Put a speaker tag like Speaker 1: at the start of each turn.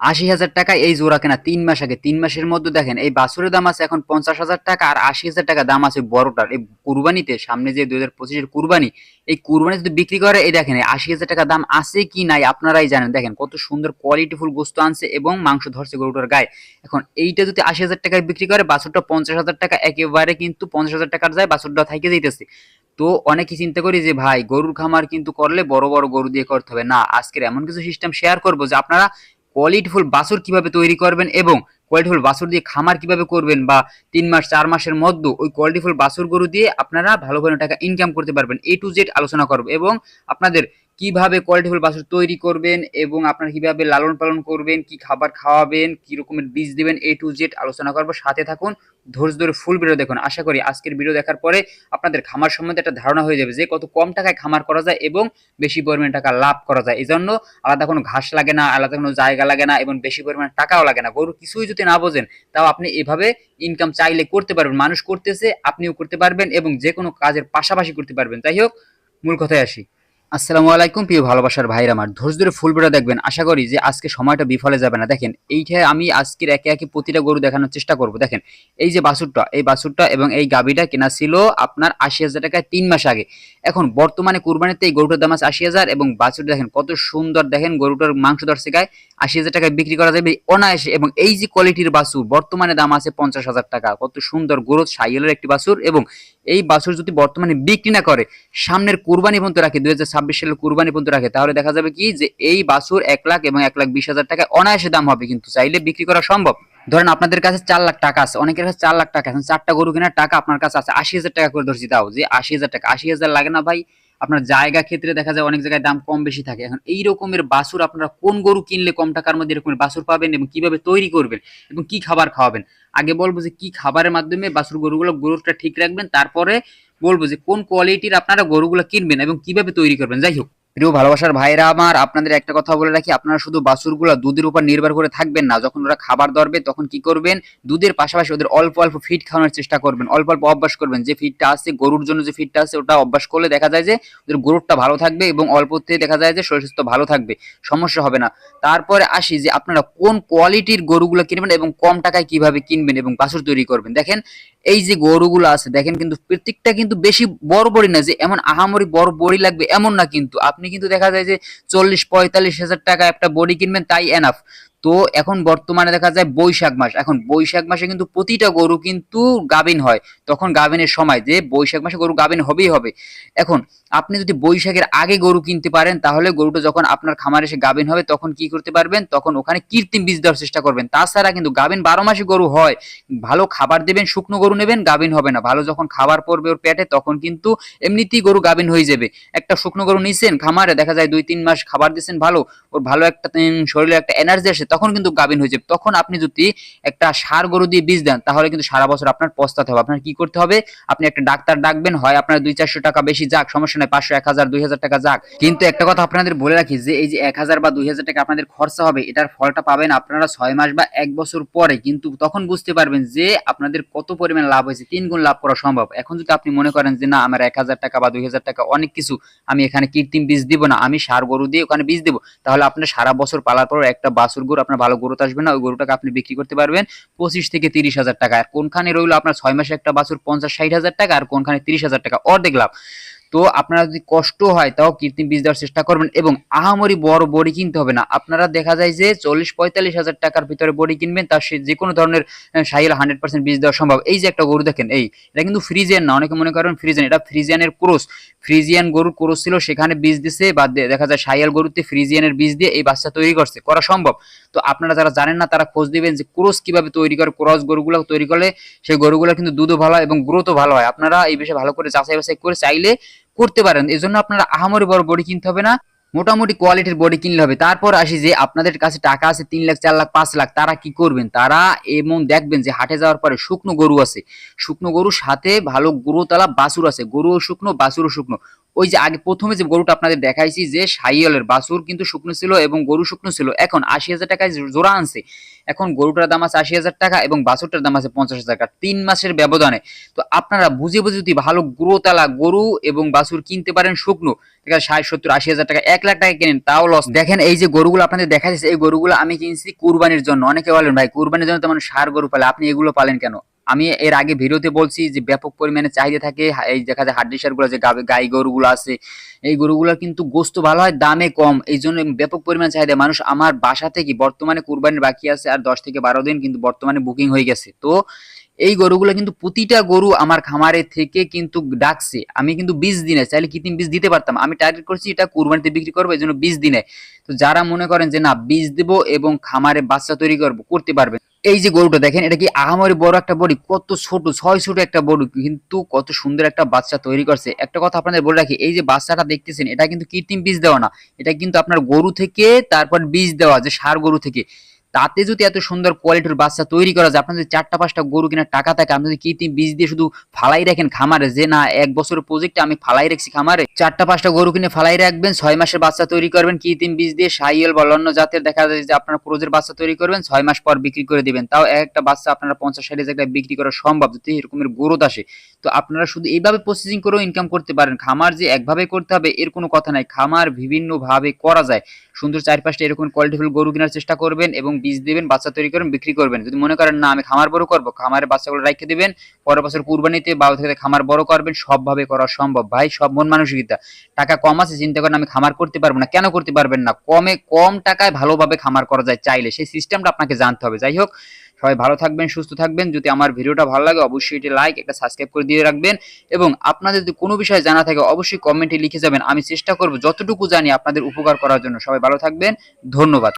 Speaker 1: আশি হাজার টাকা এই জোড়া কেনা তিন মাস আগে। তিন মাসের মধ্যে দেখেন, এই বাছুরের দাম আছে এখন পঞ্চাশ হাজার টাকা আর আশি হাজার টাকা দাম আছে বড়টার। এই কুরবানিতে, সামনে যে দুই হাজার পঁচিশের কুরবানি, এই কুরবানি যদি বিক্রি করে, এই দেখেন আশি হাজার টাকা দাম আছে কি নাই আপনারাই জানেন। দেখেন, কত সুন্দর কোয়ালিটিফুল গোস্ত আনছে এবং মাংস ধরছে গরুটার গায়ে। এখন এইটা যদি আশি হাজার টাকায় বিক্রি করে, বাছুরটা পঞ্চাশ হাজার টাকা একেবারে কিন্তু পঞ্চাশ হাজার টাকার যায়, বাছুরটা থাইকে যাইতেছে। তো অনেকে চিন্তা করি যে, ভাই, গরুর খামার কিন্তু করলে বড় বড় গরু দিয়ে করতে হবে। না, আজকের এমন কিছু সিস্টেম শেয়ার করব যে, আপনারা কোয়ালিটিফুল বাছুর কীভাবে তৈরি করবেন এবং কোয়ালিটিফুল বাছুর দিয়ে খামার কীভাবে করবেন বা তিন মাস, চার মাসের মধ্যে ওই কোয়ালিটিফুল বাছুর গরু দিয়ে আপনারা ভালো ভালো টাকা ইনকাম করতে পারবেন এ টু জেড আলোচনা করব এবং আপনাদের কীভাবে কোয়ালিটিফুল বাছুর তৈরি করবেন এবং আপনার কীভাবে লালন পালন করবেন, কি খাবার খাওয়াবেন, কি রকমের বীজ দিবেন এ টু জেড আলোচনা করব। সাথে থাকুন, ধৈর্য ধরে ফুল ভিডিও দেখুন। আশা করি আজকের ভিডিও দেখার পরে আপনাদের খামার সম্বন্ধে একটা ধারণা হয়ে যাবে যে কত কম টাকায় খামার করা যায় এবং বেশি পরিমাণে টাকা লাভ করা যায়। এই জন্য আলাদা কোনো ঘাস লাগে না, আলাদা কোনো জায়গা লাগে না এবং বেশি পরিমাণে টাকাও লাগে না। গরু কিছুই যদি না বোঝেন, তাও আপনি এভাবে ইনকাম চাইলে করতে পারবেন। মানুষ করতেছে, আপনিও করতে পারবেন এবং যে কোনো কাজের পাশাপাশি করতে পারবেন। যাই হোক, মূল কথায় আসি। আসসালামু আলাইকুম প্রিয় ভালোবাসার ভাইরা আমার। ধৈর্য ধরে ফুল ভিডিও দেখবেন। আশা করি যে আজকে সময়টা বিফলে যাবে না। দেখেন, এইটা আমি আজকের একে একে প্রতিটা গরু দেখানোর চেষ্টা করব। দেখেন, এই যে বাছুরটা, এই বাছুরটা এবং এই গাবিটা কেনা ছিল আপনার আশি হাজার টাকায় তিন মাস আগে। এখন বর্তমানে কুরবানিতে এই গরুটার দাম আছে আশি হাজার এবং বাছুরটা দেখেন, কত সুন্দর। দেখেন, গরুটার মাংস দর্শে গায়ে আশি হাজার টাকায় বিক্রি করা যাবে অনায়াসে এবং এই যে কোয়ালিটির বাছুর, বর্তমানে দাম আছে পঞ্চাশ হাজার টাকা। কত সুন্দর গ্রোথ সাইলের একটি বাছুর এবং এই বাছুর যদি বর্তমানে বিক্রি না করে, সামনের কোরবানি পর্যন্ত রাখে দুই হাজার ছাব্বিশ সালের কোরবানি পর্যন্ত রাখে, তাহলে দেখা যাবে কি যে এই বাছুর এক লাখ এবং এক লাখ বিশ হাজার টাকা অনায়াসে দাম হবে কিন্তু চাইলে বিক্রি করা সম্ভব। ধরেন আপনাদের কাছে চার লাখ টাকা আছে, অনেকের কাছে চার লাখ টাকা এখন চারটা গরু কেনার টাকা আপনার কাছে আছে, আশি হাজার টাকা করে ধরছি তাও, যে আশি হাজার টাকা, আশি হাজার লাগে না ভাই আপনার জায়গা ক্ষেত্রে দেখা যায় অনেক জায়গায় দাম কম বেশি থাকে। এখন এই রকমের বাসুর আপনারা কোন গরু কিনলে কম টাকার মধ্যে এরকমের বাসুর পাবেন এবং কীভাবে তৈরি করবেন এবং কি খাবার খাওয়াবেন? আগে বলব যে কি খাবারের মাধ্যমে বাসুর গরুগুলো, গরুটা ঠিক রাখবেন, তারপরে বলব যে কোন কোয়ালিটির আপনারা গরুগুলো কিনবেন এবং কীভাবে তৈরি করবেন। যাই হোক। প্রিয় ভালোবাসার ভাইরা আমার, আপনাদের একটা কথা বলে রাখি, আপনারা শুধু বাছুরগুলো দুধের উপর নির্ভর করে থাকবেন না। যখন ওরা খাবার ধরবে, তখন কি করবেন? দুধের পাশাপাশি ওদের অল্প অল্প ফিট খাওয়ানোর চেষ্টা করবেন। অল্প অল্প অভ্যাস করবেন। যে ফিটটা আছে, গরুর জন্য যে ফিটটা আছে, ওটা অভ্যাস করলে দেখা যায় যে ওদের গরুরটা ভালো থাকবে এবং অল্পতে দেখা যায় যে শরীর স্বাস্থ্য ভালো থাকবে। সমস্যা হবে না। তারপরে আসি যে আপনারা কোন কোয়ালিটির গরুগুলো কিনবেন এবং কম টাকায় কীভাবে কিনবেন এবং বাছুর তৈরি করবেন। দেখেন এই যে গরুগুলো আছে, দেখেন কিন্তু প্রত্যেকটা কিন্তু বেশি বড় বড়ি না যে এমন আহামরি বড় বড়ি লাগবে এমন না কিন্তু। আপনি কিন্তু দেখা যায় যে চল্লিশ, পঁয়তাল্লিশ হাজার টাকা একটা বডি কিনবেন, তাই এনাফ তো এখন বর্তমানে দেখা যায় বৈশাখ মাস। এখন বৈশাখ মাসে কিন্তু প্রতিটা গরু কিন্তু গাভিন হয়। তখন গাভিনের সময় যে বৈশাখ মাসে গরু গাভিন হবেই হবে। এখন আপনি যদি বৈশাখের আগে গরু কিনতে পারেন, তাহলে গরুটা যখন আপনার খামারে এসে গাভিন হবে, তখন কি করতে পারবেন? তখন ওখানে কৃত্রিম বীজ দেওয়ার চেষ্টা করবেন। তাছাড়া কিন্তু গাভিন বারো মাসে গরু হয়, ভালো খাবার দেবেন, শুকনো গরু নেবেন, গাভিন হবে না। ভালো যখন খাবার পড়বে ওর পেটে, তখন কিন্তু এমনিতেই গরু গাভিন হয়ে যাবে। একটা শুকনো গরু নিছেন খামারে, দেখা যায় দুই, তিন মাস খাবার দিচ্ছেন ভালো, ওর ভালো একটা শরীরে একটা এনার্জি আসে, তখন কিন্তু গাভিন হয়ে যাবে। তখন আপনি যদি একটা সার গরু দিয়ে বীজ দেন, তাহলে কিন্তু সারা বছর আপনার পস্তাতে হবে। আপনার কি করতে হবে? আপনি একটা ডাক্তার ডাকবেন, হয় আপনার দুই, চারশো টাকা বেশি যাক, সমস্যা নাই পাঁচশো, এক হাজার, দুই হাজার টাকা যাক। কিন্তু একটা কথা আপনাদের বলে রাখি যে, এই যে এক হাজার বা দুই হাজার টাকা আপনাদের খরচা হবে, এটার ফলটা পাবেন আপনারা ছয় মাস বা এক বছর পরে। কিন্তু তখন বুঝতে পারবেন যে, আপনাদের কত পরিমাণ লাভ হয়েছে, তিন গুণ লাভ করা সম্ভব। এখন যদি আপনি মনে করেন যে, না, আমার এক হাজার টাকা বা দুই হাজার টাকা অনেক কিছু, আমি এখানে কৃত্রিম বীজ দিব না, আমি সার, গরু দিয়ে ওখানে বীজ দেবো, তাহলে আপনার সারা বছর পালার পর একটা বাছুর গরু, আপনার ভালো গরুতে আসবে না, ওই গরুটাকে আপনি বিক্রি করতে পারবেন পঁচিশ থেকে তিরিশ হাজার টাকা। আর কোনখানে রইল আপনার ছয় মাসে একটা বাছুর পঞ্চাশ, ষাট হাজার টাকা, আর কোনখানে তিরিশ হাজার টাকা? অর্ধেক লাভ। তো আপনারা যদি কষ্ট হয় তাও কৃত্রিম বীজ দেওয়ার চেষ্টা করবেন এবং আহামরি বড় বড়ি কিনতে হবে না। আপনারা দেখা যায় যে চল্লিশ পঁয়তাল্লিশ হাজার টাকার ভিতরে বড়ি কিনবেন তার সে যে কোনো ধরনের সাইল হান্ড্রেড পার্সেন্ট বীজ দেওয়া সম্ভব। এই যে একটা গরু দেখেন, এই, এটা কিন্তু ফ্রিজিয়ান না, অনেকে মনে করেন ফ্রিজিয়ান, এটা ফ্রিজিয়ানের ক্রোস ফ্রিজিয়ান গরুর ক্রোস ছিল, সেখানে বীজ দিছে বা দেখা যায় সাইয়াল গরুতে ফ্রিজিয়ানের বীজ দিয়ে এই বাচ্চা তৈরি করছে, করা সম্ভব। তো আপনারা যারা জানেন না, তারা খোঁজ দিবেন যে ক্রোস কীভাবে তৈরি করে, ক্রস গরুগুলো তৈরি করলে সেই গরুগুলো কিন্তু দুধও ভালো হয় এবং গ্রোথও ভালো হয়। আপনারা এই বিষয়ে ভালো করে যাচাই বাছাই করে চাইলে করতে পারেন। এই জন্য আপনারা আহামরি বড় বডি কিনতে হবে না, মোটামুটি কোয়ালিটির বডি কিনলে হবে। তারপর আসি যে আপনাদের কাছে টাকা আছে, তিন লাখ, চার লাখ, পাঁচ লাখ, তারা কি করবেন? তারা এবং দেখবেন যে হাটে যাওয়ার পরে শুকনো গরু আছে। শুকনো গরুর সাথে ভালো গরুতলা বাছুর আছে। গরুও শুকনো, বাছুরও শুকনো। ওই যে আগে প্রথমে যে গরুটা আপনাদের দেখাইছি যে সাইয়লের বাছুর কিন্তু শুকনো ছিল এবং গরু শুকনো ছিল। এখন আশি হাজার টাকায় জোড়া আনছে। এখন গরুটার দাম আছে আশি হাজার টাকা এবং বাছুরটার দাম আছে পঞ্চাশ হাজার টাকা। তিন মাসের ব্যবধানে। তো আপনারা বুঝে বুঝে যদি ভালো গ্রোতালা গরু এবং বাছুর কিনতে পারেন শুকনো ষাট, সত্তর, আশি হাজার টাকা, এক লাখ টাকা কেনেন, তাও লস দেখেন এই যে গরুগুলো আপনাদের দেখা যাচ্ছে এই গরুগুলো আমি কিনছি কুরবানির জন্য। অনেকে বলেন, ভাই, কুরবানির জন্য তেমন সার গরু পালে, আপনি এগুলো পালেন কেন? আমি এর আগে ভিডিওতে বলছি যে ব্যাপক পরিমাণে চাহিদা থাকে এই দেখা যায় হাড্ডি যে গাই গরুগুলো আছে, এই গরুগুলোর কিন্তু গোস্ত ভালো হয়, দামে কম। এই জন্য ব্যাপক পরিমাণে চাহিদা। মানুষ আমার বাসা থেকে বর্তমানে কুরবানির বাকি আছে আর দশ থেকে বারো দিন কিন্তু বর্তমানে বুকিং হয়ে গেছে। তো এই গরুগুলো কিন্তু প্রতিটা গরু আমার খামারে থেকে কিন্তু ডাকছে। আমি কিন্তু বিশ দিনে চাইলে কৃত্রিম বীজ দিতে পারতাম। আমি টার্গেট করছি এটা কুরবানিতে বিক্রি করব, এই জন্য বিশ দিনে তো যারা মনে করেন যে না, বীজ দেবো এবং খামারে বাচ্চা তৈরি করব, করতে পারবেন এই যে গরুটা দেখেন, এটা কি আহামরি বড় একটা বডি? কত ছোট, ছয় ছোট একটা বড়, কিন্তু কত সুন্দর একটা বাচ্চা তৈরি করছে। একটা কথা আপনাদের বলে রাখি, এই যে বাচ্চাটা দেখতেছেন, এটা কিন্তু কৃত্রিম বীজ দেওয়া না। এটা কিন্তু আপনার গরু থেকে, তারপর বীজ দেওয়া, যে সার গরু থেকে। তাতে যদি এত সুন্দর কোয়ালিটির বাচ্চা তৈরি করা যায় আপনার যদি চারটা পাঁচটা গরু কেনার টাকা থাকে, আপনি যদি কৃত্রিম বীজ দিয়ে শুধু ফালাই রাখেন খামারে? যে না, এক বছরের প্রজেক্টে আমি ফালাই রাখছি খামারে। চারটা পাঁচটা গরু কিনে ফালাই রাখবেন, ছয় মাসের বাচ্চা তৈরি করবেন কৃত্রিম বীজ দিয়ে সাইয়েল বা অন্য জাতের দেখা যায় যে আপনার প্রোজের বাচ্চা তৈরি করবেন, ছয় মাস পর বিক্রি করে দিবেন। তাও এক একটা বাচ্চা আপনারা পঞ্চাশ ষাট হাজার বিক্রি করা সম্ভব, যদি এরকমের গ্রোথ আসে। তো আপনারা শুধু এইভাবে প্রসেসিং করেও ইনকাম করতে পারেন। খামার যে একভাবে করতে হবে, এর কোনো কথা নাই। খামার বিভিন্ন ভাবে করা যায়। সুন্দর চার পাঁচটা এরকম কোয়ালিটিফুল গরু কেনার চেষ্টা করবেন এবং বীজ দেবেন, বাচ্চা তৈরি করবেন বিক্রি করবেন। যদি মনে করেন, না, আমি খামার বড় করব, খামারে বাচ্চাগুলো রেখে দেবেন, পরের বছর কুরবানিতে বা থেকে খামার বড় করবেন, সবভাবে করা সম্ভব। ভাই, সব মন মানসিকতা। টাকা কম আছে, চিন্তা করেন, আমি খামার করতে পারব না। কেন করতে পারবেন না? কমে কম টাকায় ভালোভাবে খামার করা যায় চাইলে। সেই সিস্টেমটা আপনাকে জানতে হবে। যাই হোক সবাই ভালো থাকবেন, সুস্থ থাকবেন। যদি আমার ভিডিওটা ভালো লাগে, অবশ্যই এটি লাইক একটা সাবস্ক্রাইব করে দিয়ে রাখবেন। এবং আপনাদের যদি কোনো বিষয়ে জানা থাকে, অবশ্যই কমেন্টে লিখে যাবেন। আমি চেষ্টা করব যতটুকু জানি আপনাদের উপকার করার জন্য। সবাই ভালো থাকবেন। ধন্যবাদ।